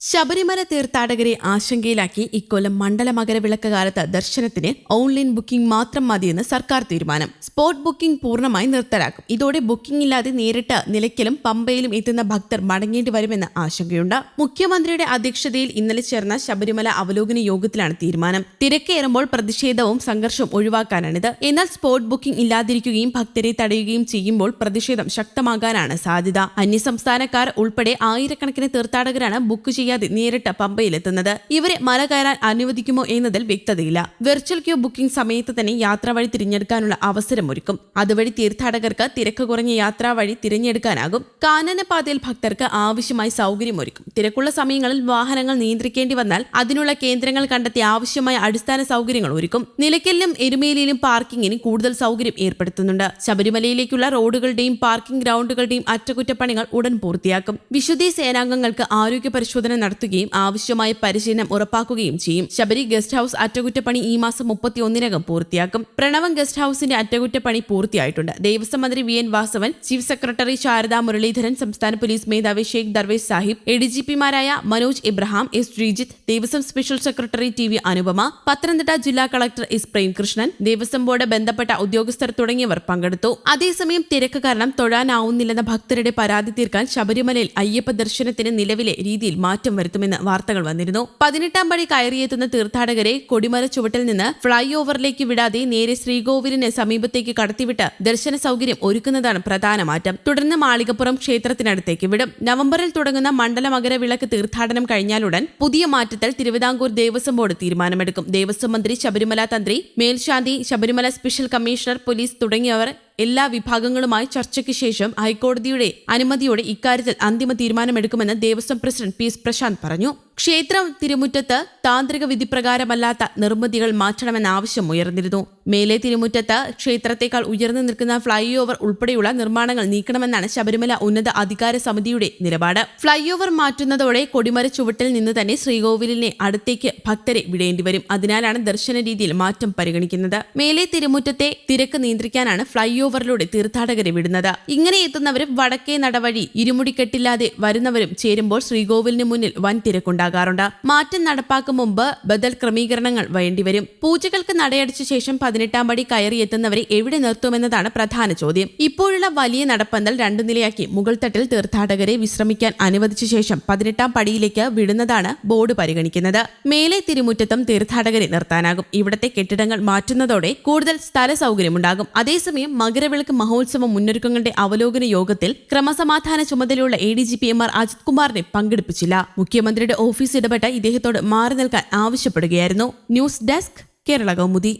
ശബരിമല തീർത്ഥാടകരെ ആശങ്കയിലാക്കി ഇക്കൊല്ലം മണ്ഡല മകരവിളക്ക് കാലത്ത് ദർശനത്തിന് ഓൺലൈൻ ബുക്കിംഗ് മാത്രം മതിയെന്ന് സർക്കാർ തീരുമാനം. സ്പോട്ട് ബുക്കിംഗ് പൂർണമായി നിർത്തലാക്കും. ഇതോടെ ബുക്കിംഗ് ഇല്ലാതെ നേരിട്ട് നിലയ്ക്കലും പമ്പയിലും എത്തുന്ന ഭക്തർ മടങ്ങേണ്ടി വരുമെന്ന് ആശങ്കയുണ്ട്. മുഖ്യമന്ത്രിയുടെ അധ്യക്ഷതയിൽ ഇന്നലെ ചേർന്ന ശബരിമല അവലോകന യോഗത്തിലാണ് തീരുമാനം. തിരക്കേറുമ്പോൾ പ്രതിഷേധവും സംഘർഷവും ഒഴിവാക്കാനാണിത്. എന്നാൽ സ്പോട്ട് ബുക്കിംഗ് ഇല്ലാതിരിക്കുകയും ഭക്തരെ തടയുകയും ചെയ്യുമ്പോൾ പ്രതിഷേധം ശക്തമാകാനാണ് സാധ്യത. അന്യസംസ്ഥാനക്കാർ ഉൾപ്പെടെ ആയിരക്കണക്കിന് തീർത്ഥാടകരാണ് ബുക്ക് ചെയ്യാതെ നേരിട്ട് പമ്പയിലെത്തുന്നത്. ഇവരെ മല കയറാൻ അനുവദിക്കുമോ എന്നതിൽ വ്യക്തതയില്ല. വെർച്വൽ ക്യൂ ബുക്കിംഗ് സമയത്ത് തന്നെ യാത്രാവഴി തിരഞ്ഞെടുക്കാനുള്ള അവസരമൊരുക്കും. അതുവഴി തീർത്ഥാടകർക്ക് തിരക്ക് കുറഞ്ഞ യാത്രാവഴി തിരഞ്ഞെടുക്കാനാകും. കാനനപാതയിൽ ഭക്തർക്ക് ആവശ്യമായി സൗകര്യമൊരുക്കും. തിരക്കുള്ള സമയങ്ങളിൽ വാഹനങ്ങൾ നിയന്ത്രിക്കേണ്ടി വന്നാൽ അതിനുള്ള കേന്ദ്രങ്ങൾ കണ്ടെത്തി ആവശ്യമായ അടിസ്ഥാന സൗകര്യങ്ങൾ ഒരുക്കും. നിലയ്ക്കലിലും എരുമേലിയിലും പാർക്കിങ്ങിന് കൂടുതൽ സൗകര്യം ഏർപ്പെടുത്തുന്നുണ്ട്. ശബരിമലയിലേക്കുള്ള റോഡുകളുടെയും പാർക്കിംഗ് ഗ്രൗണ്ടുകളുടെയും അറ്റകുറ്റപ്പണികൾ ഉടൻ പൂർത്തിയാക്കും. വിശുദ്ധി സേനാംഗങ്ങൾക്ക് ആരോഗ്യ പരിശോധന നടത്തുകയും ആവശ്യമായ പരിശീലനം ഉറപ്പാക്കുകയും ചെയ്യും. ശബരി ഗസ്റ്റ് ഹൌസ് അറ്റകുറ്റപ്പണി ഈ മാസം മുപ്പത്തി ഒന്നിനകം പൂർത്തിയാക്കും. പ്രണവം ഗസ്റ്റ് ഹൌസിന്റെ അറ്റകുറ്റപ്പണി പൂർത്തിയായിട്ടുണ്ട്. ദേവസ്വം മന്ത്രി V. N. Vasavan chief secretary Sharada Muraleedharan സംസ്ഥാന പോലീസ് മേധാവി Sheikh Darvesh Sahib A D G പിമാരായ Manoj Abraham S Sreejith Devaswom special secretary T V Anupama Pathanamthitta ജില്ലാ collector S Premkrishnan Devaswom board ബന്ധപ്പെട്ട ഉദ്യോഗസ്ഥർ തുടങ്ങിയവർ പങ്കെടുത്തു. അതേസമയം തിരക്ക് കാരണം തൊഴാനാവുന്നില്ലെന്ന ഭക്തരുടെ പരാതി തീർക്കാൻ ശബരിമലയിൽ അയ്യപ്പ ദർശനത്തിന് നിലവിലെ രീതിയിൽ മാറ്റം വരുത്തുമെന്ന് വാർത്തകൾ വന്നിരുന്നു. പതിനെട്ടാം പടി കയറിയെത്തുന്ന തീർത്ഥാടകരെ കൊടിമര ചുവട്ടിൽ നിന്ന് ഫ്ളൈ ഓവറിലേക്ക് വിടാതെ നേരെ ശ്രീകോവിലിന് സമീപത്തേക്ക് കടത്തിവിട്ട് ദർശന സൗകര്യം ഒരുക്കുന്നതാണ് പ്രധാന മാറ്റം. തുടർന്ന് മാളികപ്പുറം ക്ഷേത്രത്തിനടുത്തേക്ക് വിടും. നവംബറിൽ തുടങ്ങുന്ന മണ്ഡല മകരവിളക്ക് തീർത്ഥാടനം കഴിഞ്ഞാലുടൻ പുതിയ മാറ്റത്തിൽ തിരുവിതാംകൂർ ദേവസ്വം ബോർഡ് തീരുമാനമെടുക്കും. ദേവസ്വം മന്ത്രി ശബരിമല തന്ത്രി മേൽശാന്തി ശബരിമല സ്പെഷ്യൽ കമ്മീഷണർ പോലീസ് തുടങ്ങിയവർ എല്ലാ വിഭാഗങ്ങളുമായി ചർച്ചയ്ക്ക് ശേഷം ഹൈക്കോടതിയുടെ അനുമതിയോടെ ഇക്കാര്യത്തിൽ അന്തിമ തീരുമാനമെടുക്കുമെന്ന് Devaswom president P S Prashanth പറഞ്ഞു. ക്ഷേത്രം തിരുമുറ്റത്ത് താന്ത്രിക വിധിപ്രകാരമല്ലാത്ത നിർമ്മിതികൾ മാറ്റണമെന്ന ആവശ്യം ഉയർന്നിരുന്നു. മേലെ തിരുമുറ്റത്ത് ക്ഷേത്രത്തെക്കാൾ ഉയർന്നു നിൽക്കുന്ന ഫ്ലൈ ഓവർ ഉൾപ്പെടെയുള്ള നിർമ്മാണങ്ങൾ നീക്കണമെന്നാണ് ശബരിമല ഉന്നത അധികാര സമിതിയുടെ നിലപാട്. ഫ്ലൈ ഓവർ മാറ്റുന്നതോടെ കൊടിമര ചുവട്ടിൽ നിന്ന് തന്നെ ശ്രീകോവിലിനെ അടുത്തേക്ക് ഭക്തരെ വിടേണ്ടി വരും. അതിനാലാണ് ദർശന രീതിയിൽ മാറ്റം പരിഗണിക്കുന്നത്. മേലെ തിരുമുറ്റത്തെ തിരക്ക് നിയന്ത്രിക്കാനാണ് ഫ്ലൈ ഓവറിലൂടെ തീർത്ഥാടകരെ വിടുന്നത്. ഇങ്ങനെ എത്തുന്നവരും വടക്കേ നടവഴി ഇരുമുടിക്കെട്ടില്ലാതെ വരുന്നവരും ചേരുമ്പോൾ ശ്രീകോവിലിന് മുന്നിൽ വൻ തിരക്കുണ്ടാകാറുണ്ട്. മാറ്റം നടപ്പാക്കും മുമ്പ് ബദൽ ക്രമീകരണങ്ങൾ വേണ്ടിവരും പൂജകൾക്ക് നടയടിച്ച ശേഷം പതിനെട്ടാം പടി കയറി എത്തുന്നവരെ എവിടെ നിർത്തുമെന്നതാണ് പ്രധാന ചോദ്യം. ഇപ്പോഴുള്ള വലിയ നടപ്പന്തൽ രണ്ടു നിലയാക്കി മുകൾത്തട്ടിൽ തീർത്ഥാടകരെ വിശ്രമിക്കാൻ അനുവദിച്ച ശേഷം പതിനെട്ടാം പടിയിലേക്ക് വിടുന്നതാണ് ബോർഡ് പരിഗണിക്കുന്നത്. മേലെ തിരുമുറ്റത്തും തീർത്ഥാടകരെ നിർത്താനാകും. ഇവിടത്തെ കെട്ടിടങ്ങൾ മാറ്റുന്നതോടെ കൂടുതൽ സ്ഥല സൗകര്യമുണ്ടാകും അതേസമയം മകരവിളക്ക് മഹോത്സവ മുന്നൊരുക്കങ്ങളുടെ അവലോകന യോഗത്തിൽ ക്രമസമാധാന ചുമതലയുള്ള A D G P M R Ajith കുമാറിനെ പങ്കെടുപ്പിച്ചില്ല. മുഖ്യമന്ത്രിയുടെ ഓഫീസ് ഇടപെട്ട് ഇദ്ദേഹത്തോട് മാറി നിൽക്കാൻ ആവശ്യപ്പെടുകയായിരുന്നു. News desk Kerala Kaumudi.